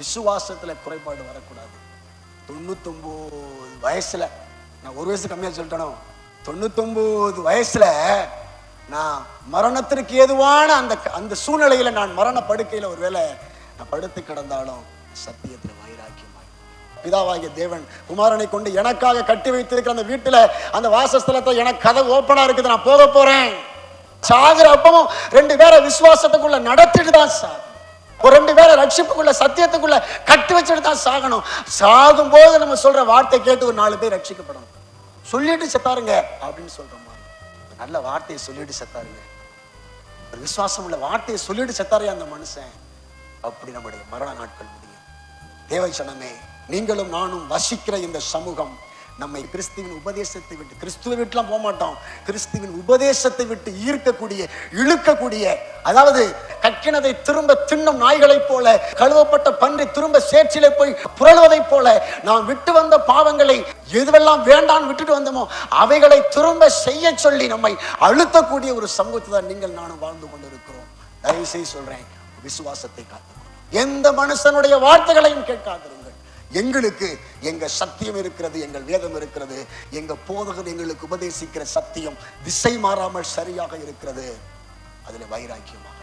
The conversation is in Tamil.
விசுவாசத்தில் குறைபாடு வரக்கூடாது. தொண்ணூத்தொம்போது வயசுல நான் ஒரு வயசு கம்மியா சொல்லிட்டேனோ? தொண்ணூத்தொம்போது வயசுல நான் மரணத்திற்கு ஏதுவான அந்த அந்த சூழ்நிலையில நான் மரண படுக்கையில ஒருவேளை நான் படுத்து கிடந்தாலும் சத்தியத்தில் வைராக்கியமாய் பிதாவாகிய தேவன் குமாரனை கொண்டு எனக்காக கட்டி வைத்திருக்கிற அந்த வீட்டுல அந்த வாசஸ்தலத்தை எனக்கு கதை ஓப்பனா இருக்குது நான் போக போறேன். சாகிற அப்பவும் ரெண்டு பேரை விசுவாசத்துக்குள்ள நடத்திட்டு தான் சார் ஒரு ரெண்டு பேரை ரட்சிப்புக்குள்ள சத்தியத்துக்குள்ள கட்டி வச்சுட்டு தான் சாகணும். சாகும் போது நம்ம சொல்ற வார்த்தை கேட்டு ஒரு நாலு பேர் ரட்சிக்கப்படணும். சொல்லிட்டு செத்தாருங்க அப்படின்னு சொல்றோம் நல்ல வார்த்தையை சொல்லிட்டு செத்தாருங்க. ஒரு விசுவாசம் உள்ள வார்த்தையை சொல்லிட்டு செத்தாரே அந்த மனுஷன். அப்படி நம்முடைய மரண நாட்கள் முடியும். தேவச்சனமே நீங்களும் நானும் வசிக்கிற இந்த சமூகம் நம்மை கிறிஸ்துவின் உபதேசத்தை விட்டு கிறிஸ்துவை வீட்டுலாம் போக மாட்டோம் கிறிஸ்துவின் உபதேசத்தை விட்டு ஈர்க்கக்கூடிய இழுக்கக்கூடிய அதாவது கக்கினதை திரும்ப தின்னும் நாய்களைப் போல கழுவப்பட்ட பன்றி திரும்ப சேற்றிலே போய் புரளுவதைப் போல நாம் விட்டு வந்த பாவங்களை எதுவெல்லாம் வேண்டாம் விட்டுட்டு வந்தோமோ அவைகளை திரும்ப செய்ய சொல்லி நம்மை அழுத்தக்கூடிய ஒரு சமூகத்தை தான் நீங்கள் நானும் வாழ்ந்து கொண்டிருக்கிறோம். தயவு செய்து சொல்றேன் விசுவாசத்தை காத்து எந்த மனுஷனுடைய வார்த்தைகளையும் கேட்காதிருங்கள். எங்களுக்கு எங்க சத்தியம் இருக்கிறது எங்கள் வேதம் இருக்கிறது எங்க போதகர் எங்களுக்கு உபதேசிக்கிற சத்தியம் திசை மாறாமல் சரியாக இருக்கிறது. அதுல வைராக்கியமாக